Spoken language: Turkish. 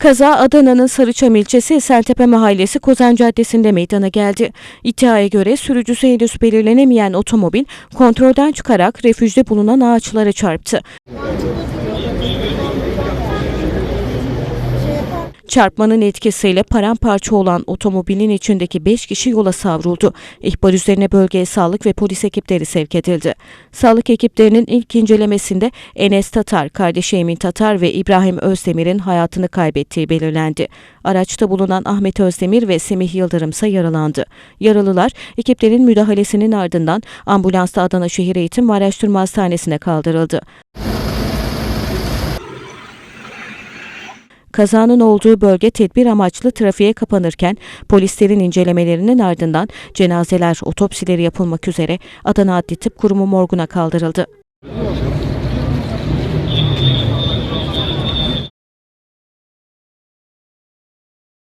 Kaza Adana'nın Sarıçam ilçesi Esentepe Mahallesi Kozan Caddesi'nde meydana geldi. İddiaya göre sürücüsü henüz belirlenemeyen otomobil kontrolden çıkarak refüjde bulunan ağaçlara çarptı. Çarpmanın etkisiyle paramparça olan otomobilin içindeki 5 kişi yola savruldu. İhbar üzerine bölgeye sağlık ve polis ekipleri sevk edildi. Sağlık ekiplerinin ilk incelemesinde Enes Tatar, kardeşi Emin Tatar ve İbrahim Özdemir'in hayatını kaybettiği belirlendi. Araçta bulunan Ahmet Özdemir ve Semih Yıldırım ise yaralandı. Yaralılar ekiplerin müdahalesinin ardından ambulansla Adana Şehir Eğitim ve Araştırma Hastanesi'ne kaldırıldı. Kazanın olduğu bölge tedbir amaçlı trafiğe kapanırken polislerin incelemelerinin ardından cenazeler otopsileri yapılmak üzere Adana Adli Tıp Kurumu morguna kaldırıldı.